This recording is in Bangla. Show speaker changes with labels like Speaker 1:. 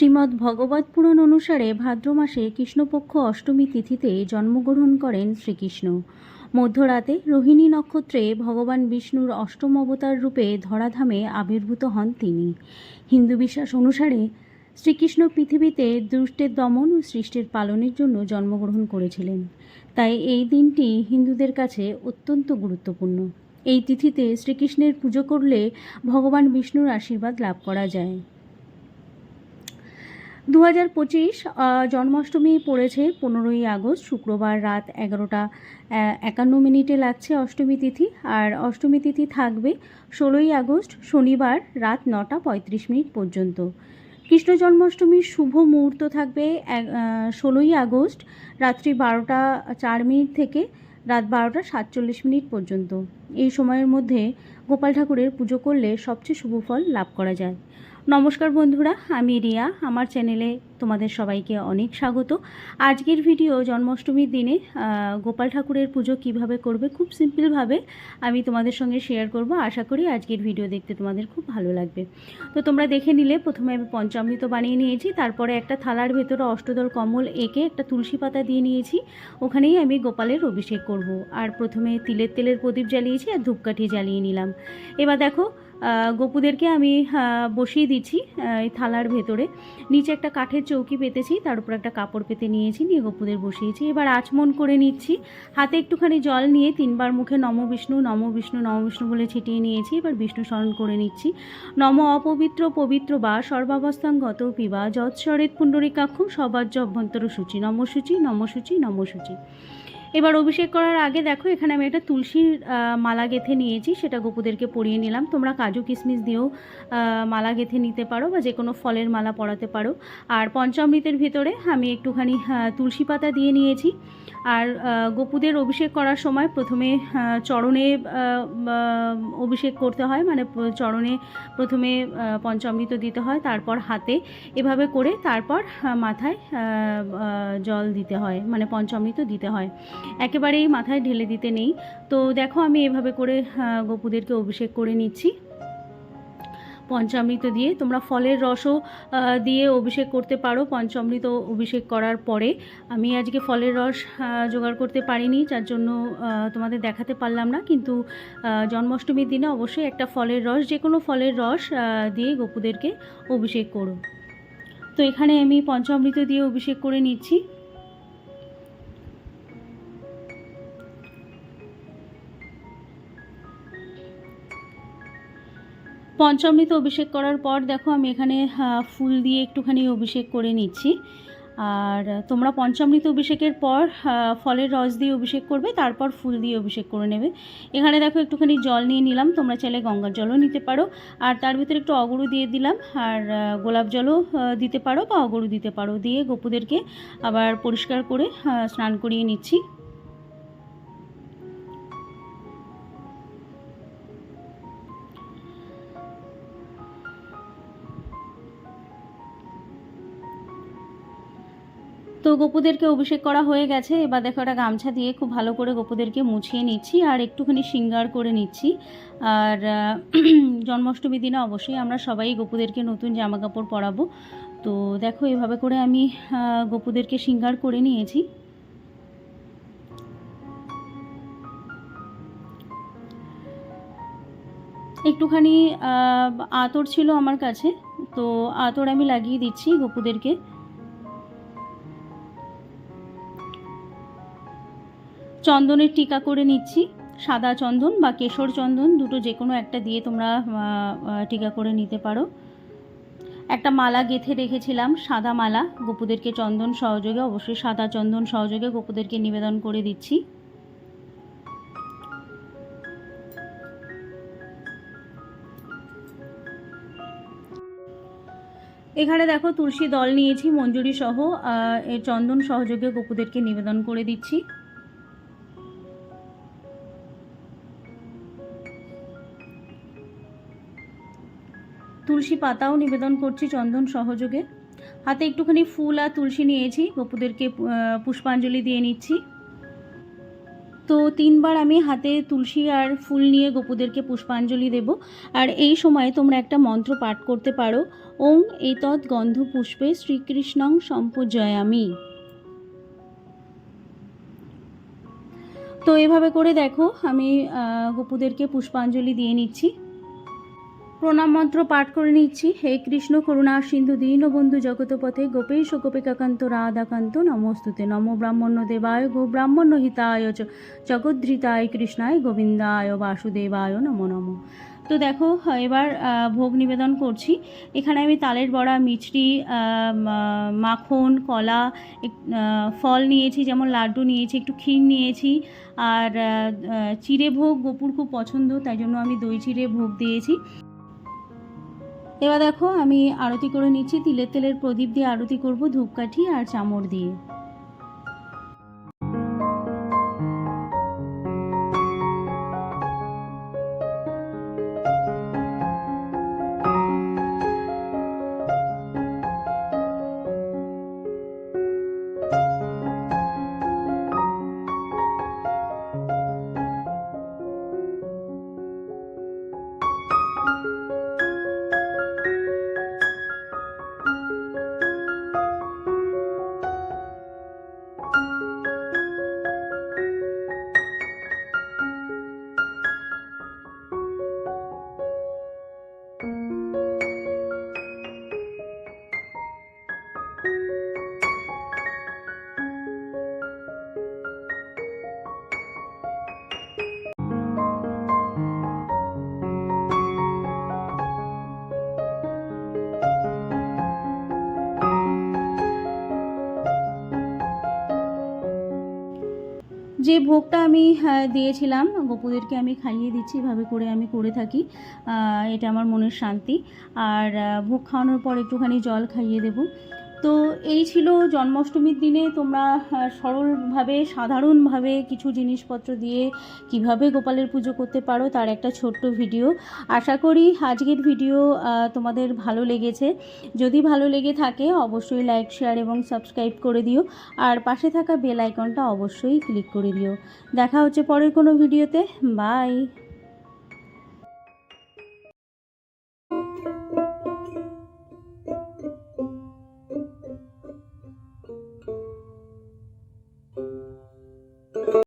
Speaker 1: শ্রীমদ্ ভগবত পুরাণ অনুসারে ভাদ্র মাসে কৃষ্ণপক্ষ অষ্টমী তিথিতে জন্মগ্রহণ করেন শ্রীকৃষ্ণ। মধ্যরাতে রোহিণী নক্ষত্রে ভগবান বিষ্ণুর অষ্টম অবতার রূপে ধরাধামে আবির্ভূত হন তিনি। হিন্দু বিশ্বাস অনুসারে শ্রীকৃষ্ণ পৃথিবীতে দুষ্টের দমন ও সৃষ্টির পালনের জন্য জন্মগ্রহণ করেছিলেন। তাই এই দিনটি হিন্দুদের কাছে অত্যন্ত গুরুত্বপূর্ণ। এই তিথিতে শ্রীকৃষ্ণের পুজো করলে ভগবান বিষ্ণুর আশীর্বাদ লাভ করা যায়। দু হাজার পঁচিশ জন্মাষ্টমী পড়েছে পনেরোই আগস্ট, শুক্রবার রাত এগারোটা একান্ন মিনিটে লাগছে অষ্টমী তিথি। আর অষ্টমী তিথি থাকবে ষোলোই আগস্ট, শনিবার রাত নটা পঁয়ত্রিশ মিনিট পর্যন্ত। কৃষ্ণ জন্মাষ্টমীর শুভ মুহূর্ত থাকবে ষোলোই আগস্ট, রাত্রি বারোটা চার মিনিট থেকে রাত বারোটা সাতচল্লিশ মিনিট পর্যন্ত। এই সময়ের মধ্যে গোপাল ঠাকুরের পুজো করলে সবচেয়ে শুভ ফল লাভ করা যায়। নমস্কার বন্ধুরা, আমি রিয়া। আমার চ্যানেলে তোমাদের সবাইকে অনেক স্বাগত। আজকের ভিডিও জন্মাষ্টমীর দিনে গোপাল ঠাকুরের পুজো কীভাবে করবে খুব সিম্পলভাবে আমি তোমাদের সঙ্গে শেয়ার করব। আশা করি আজকের ভিডিও দেখতে তোমাদের খুব ভালো লাগবে। তো তোমরা দেখে নিলে, প্রথমে আমি পঞ্চামৃত বানিয়ে নিয়েছি, তারপরে একটা থালার ভেতরে অষ্টদল কমল এঁকে একটা তুলসী পাতা দিয়ে নিয়েছি, ওখানেই আমি গোপালের অভিষেক করব। আর প্রথমে তিলের তেলের প্রদীপ জ্বালিয়েছি আর ধূপকাঠি জ্বালিয়ে নিলাম। এবার দেখো গপুদেরকে আমি বসিয়ে দিচ্ছি এই থালার ভেতরে। নিচে একটা কাঠের চৌকি পেতেছি, তার উপর একটা কাপড় পেতে নিয়েছি, নিয়ে গপুদের বসিয়েছি। এবার আচমন করে নিচ্ছি। হাতে একটুখানি জল নিয়ে তিনবার মুখে নম বিষ্ণু নম বিষ্ণু নম বিষ্ণু বলে ছিটিয়ে নিয়েছি। এবার বিষ্ণু স্মরণ করে নিচ্ছি। নম অপবিত্র, পবিত্র বা সর্বাবস্থান গত পিবা যৎসরেত পুণ্ডরিকাক্ষম সবাজ্য অভ্যন্তর সূচি নমসূচি নমসূচি নমসূচি। এবার অভিষেক করার আগে দেখো, এখানে আমি একটা তুলসীর মালা গেঁথে নিয়েছি, সেটা গোপুদেরকে পরিয়ে নিলাম। তোমরা কাজু কিশমিশ দিয়েও মালা গেঁথে নিতে পারো বা যে কোনো ফলের মালা পরাতে পারো। আর পঞ্চামৃতের ভিতরে আমি একটুখানি তুলসী পাতা দিয়ে নিয়েছি। আর গোপুদের অভিষেক করার সময় প্রথমে চরণে অভিষেক করতে হয়। মানে চরণে প্রথমে পঞ্চামৃত দিতে হয়, তারপর হাতে এভাবে করে তারপর মাথায় জল দিতে হয়। মানে পঞ্চামৃত দিতে হয়। একেবারেই মাথায় ঢেলে দিতে নেই। তো দেখো আমি এভাবে করে গোপুদেরকে অভিষেক করে নিচ্ছি। পঞ্চামৃত দিয়ে তোমরা ফলের রসও দিয়ে অভিষেক করতে পারো। পঞ্চামৃত অভিষেক করার পরে আমি আজকে ফলের রস জোগাড় করতে পারিনি, যার জন্য তোমাদের দেখাতে পারলাম না। কিন্তু জন্মাষ্টমীর দিনে অবশ্যই একটা ফলের রস যে কোনো ফলের রস দিয়ে গোপুদেরকে অভিষেক করো। তো এখানে আমি পঞ্চামৃত দিয়ে অভিষেক করে নিচ্ছি। পঞ্চামৃত অভিষেক করার পর দেখো আমি এখানে ফুল দিয়ে একটুখানি অভিষেক করে নিচ্ছি। আর তোমরা পঞ্চামৃত অভিষেকের পর ফলের রস দিয়ে অভিষেক করবে, তারপর ফুল দিয়ে অভিষেক করে নেবে। এখানে দেখো একটুখানি জল নিয়ে নিলাম, তোমরা চাইলে গঙ্গার জলও নিতে পারো। আর তার ভিতরে একটু অগরু দিয়ে দিলাম, আর গোলাপ জলও দিতে পারো বা অগরু দিতে পারো। দিয়ে গপুদেরকে আবার পরিষ্কার করে স্নান করিয়ে নিচ্ছি। তো গপুদেরকে অভিষেক করা হয়ে গেছে। এবার দেখো একটা গামছা দিয়ে খুব ভালো করে গপুদেরকে মুছিয়ে নিচ্ছি আর একটুখানি সিঙ্গার করে নিচ্ছি। আর আহ, জন্মাষ্টমীর দিনে অবশ্যই আমরা সবাই গপুদেরকে নতুন জামা কাপড় পরাবো। তো দেখো এভাবে করে আমি গপুদেরকে সিঙ্গার করে নিয়েছি। একটুখানি আতর ছিল আমার কাছে। তো আতর আমি লাগিয়ে দিচ্ছি গপুদেরকে। চন্দনের টিকা করে নিচ্ছি। সাদা চন্দন বা কেশর চন্দন দুটো যে কোনো একটা দিয়ে তোমরা টিকা করে নিতে পারো। একটা মালা গেঁথে রেখেছিলাম, সাদা মালা। গোপুদেরকে চন্দন সহযোগে, অবশ্যই সাদা চন্দন সহযোগে গোপুদেরকে নিবেদন করে দিচ্ছি। এখানে দেখো তুলসী দল নিয়েছি, মঞ্জুরি সহ চন্দন সহযোগে গোপুদেরকে নিবেদন করে দিচ্ছি। তুলসী পাতাও নিবেদন করছি চন্দন সহযোগে। হাতে একটুখানি ফুল আর তুলসী নিয়েছি গপুদেরকে পুষ্পাঞ্জলি দিয়ে নিচ্ছি। তো তিনবার আমি হাতে তুলসী আর ফুল নিয়ে গোপুদেরকে পুষ্পাঞ্জলি দেব। আর এই সময় তোমরা একটা মন্ত্র পাঠ করতে পারো। ওং এতৎ গন্ধ পুষ্পে শ্রীকৃষ্ণং সম্পূজয়ামি। তো এভাবে করে দেখো, আমি গোপুদেরকে পুষ্পাঞ্জলি দিয়ে নিচ্ছি। প্রণাম মন্ত্র পাঠ করে নিচ্ছি। হে কৃষ্ণ করুণা সিন্ধু দীনবন্ধু জগতপথে গোপেশ গোপিকাকান্ত রাধাকান্ত নমস্তুতে। নম ব্রাহ্মণ্য দেবায় গো ব্রাহ্মণ্য হিতায় চ জগদ্ধৃতায় কৃষ্ণায় গোবিন্দায় বাসুদেবায় নমো নমঃ। তো দেখো এবার ভোগ নিবেদন করছি। এখানে আমি তালের বড়া মিষ্টি আহ, মা- মাখন কলা ফল নিয়েছি যেমন লাড্ডু নিয়েছি একটু ক্ষীর নিয়েছি আর চিড়ে ভোগ গোপুর খুব পছন্দ তাই জন্য আমি দই চিড়ে ভোগ দিয়েছি। এবার দেখো আমি আরতি করে নিচ্ছি, তিলের তেলের প্রদীপ দিয়ে আরতি করব, ধূপকাঠি আর চামড় দিয়ে। ভোগটা আমি হ্যাঁ, দিয়েছিলাম। গোপুদেরকে আমি খাইয়ে দিচ্ছি এভাবে করে আমি করে থাকি। এটা আমার মনের শান্তি। আর ভোগ খাওয়ানোর পর একটুখানি জল খাইয়ে দেব। তো এই ছিল জন্মাষ্টমীর দিনে তোমরা সরলভাবে, সাধারণভাবে কিছু জিনিসপত্র দিয়ে কীভাবে গোপালের পুজো করতে পারো তার একটা ছোট্ট ভিডিও। আশা করি আজকের ভিডিও তোমাদের ভালো লেগেছে। যদি ভালো লেগে থাকে অবশ্যই লাইক শেয়ার এবং সাবস্ক্রাইব করে দিও। আর পাশে থাকা বেল আইকনটা অবশ্যই ক্লিক করে দিও। দেখা হচ্ছে পরের কোনো ভিডিওতে। বাই